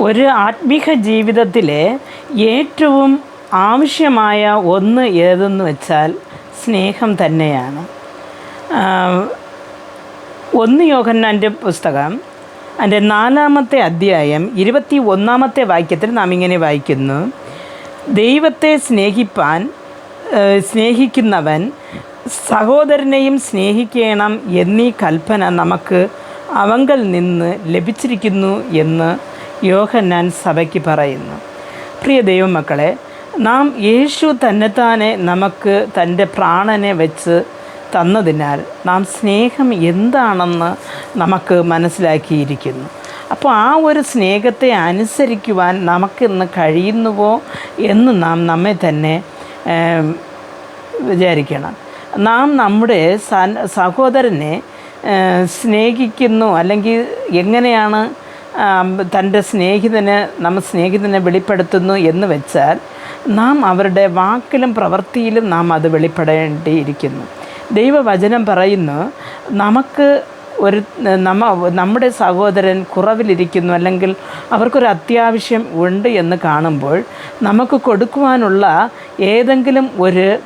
ഒരു ആത്മീക ജീവിതത്തിലെ ഏറ്റവും ആവശ്യമായ ഒന്ന് ഏതെന്ന് വെച്ചാൽ സ്നേഹം തന്നെയാണ്. ഒന്ന് യോഹന്നാന്റെ പുസ്തകം അതിന്റെ നാലാമത്തെ അധ്യായം ഇരുപത്തി ഒന്നാമത്തെ വാക്യത്തിൽ നാം ഇങ്ങനെ വായിക്കുന്നു. ദൈവത്തെ സ്നേഹിപ്പാൻ സ്നേഹിക്കുന്നവൻ സഹോദരനെയും സ്നേഹിക്കണം എന്നീ കൽപ്പന നമുക്ക് അവങ്കൽ നിന്ന് ലഭിച്ചിരിക്കുന്നു എന്ന് യോഹന്നാൻ സഭയ്ക്ക് പറയുന്നു. പ്രിയ ദൈവമക്കളെ നാം യേശു തന്നെത്താനെ നമുക്ക് തന്റെ പ്രാണനെ വെച്ച് തന്നതിനാൽ നാം സ്നേഹം എന്താണെന്ന് നമുക്ക് മനസ്സിലാക്കിയിരിക്കുന്നു. അപ്പോൾ ആ ഒരു സ്നേഹത്തെ അനുസരിക്കുവാൻ നമുക്കിന്ന് കഴിയുന്നുവോ എന്ന് നാം നമ്മെ തന്നെ വിചാരിക്കണം. നാം നമ്മുടെ സഹോദരനെ സ്നേഹിക്കുന്നു അല്ലെങ്കിൽ എങ്ങനെയാണ് തന്റെ സ്നേഹിതന് നമ്മൾ സ്നേഹിതനെ വെളിപ്പെടുത്തുന്നു എന്ന് വെച്ചാൽ നാം അവരുടെ വാക്കിലും പ്രവൃത്തിയിലും നാം അത് വെളിപ്പെടേണ്ടിയിരിക്കുന്നു. ദൈവവചനം പറയുന്നു നമുക്ക് ഒരു നമ്മ നമ്മുടെ സഹോദരൻ കുറവിലിരിക്കുന്നു അല്ലെങ്കിൽ അവർക്കൊരു അത്യാവശ്യം ഉണ്ട് എന്ന് കാണുമ്പോൾ നമുക്ക് കൊടുക്കുവാനുള്ള ഏതെങ്കിലും ഒരു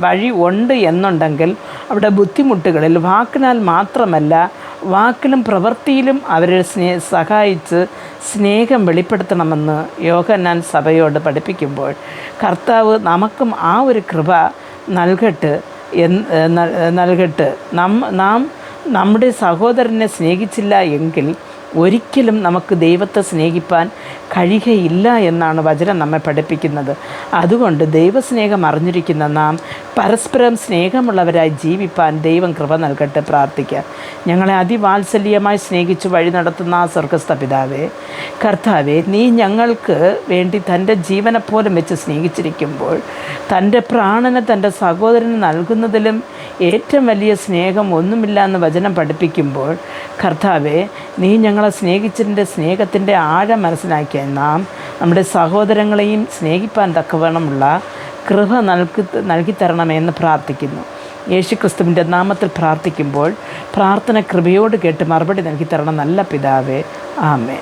വഴി ഉണ്ട് എന്നുണ്ടെങ്കിൽ അവിടെ ബുദ്ധിമുട്ടുകളിൽ വാക്കിനാൽ മാത്രമല്ല വാക്കിലും പ്രവൃത്തിയിലും അവരെ സ്നേ സഹായിച്ച് സ്നേഹം വെളിപ്പെടുത്തണമെന്ന് യോഹന്നാൻ സഭയോട് പഠിപ്പിക്കുമ്പോൾ കർത്താവ് നമുക്കും ആ ഒരു കൃപ നൽകട്ട് നൽകട്ട്. നം നാം നമ്മുടെ സഹോദരനെ സ്നേഹിച്ചില്ല എങ്കിൽ ഒരിക്കലും നമുക്ക് ദൈവത്തെ സ്നേഹിപ്പാൻ കഴിയുകയില്ല എന്നാണ് വചനം നമ്മെ പഠിപ്പിക്കുന്നത്. അതുകൊണ്ട് ദൈവസ്നേഹം അറിഞ്ഞിരിക്കുന്ന നാം പരസ്പരം സ്നേഹമുള്ളവരായി ജീവിപ്പാൻ ദൈവം കൃപ നൽകട്ടെ പ്രാർത്ഥിക്കാം. ഞങ്ങളെ അതിവാത്സല്യമായി സ്നേഹിച്ച് വഴി നടത്തുന്ന ആ സ്വർഗസ്ഥ പിതാവേ കർത്താവെ നീ ഞങ്ങൾക്ക് വേണ്ടി തന്റെ ജീവനെപ്പോലും വെച്ച് സ്നേഹിച്ചിരിക്കുമ്പോൾ തന്റെ പ്രാണനെ തന്റെ സഹോദരന് നൽകുന്നതിലും ഏറ്റവും വലിയ സ്നേഹം ഒന്നുമില്ല എന്ന് വചനം പഠിപ്പിക്കുമ്പോൾ കർത്താവെ നീ ഞങ്ങളെ സ്നേഹിച്ചതിന്റെ സ്നേഹത്തിന്റെ ആഴം മനസ്സിലാക്കിയ നാം നമ്മുടെ സഹോദരങ്ങളെയും സ്നേഹിപ്പാൻ തക്കവണ്ണമുള്ള കൃപ നൽകി നൽകിത്തരണമെന്ന് പ്രാർത്ഥിക്കുന്നു. യേശു ക്രിസ്തുവിന്റെ നാമത്തിൽ പ്രാർത്ഥിക്കുമ്പോൾ പ്രാർത്ഥന കൃപയോട് കേട്ട് മറുപടി നൽകിത്തരണം നല്ല പിതാവേ ആമേ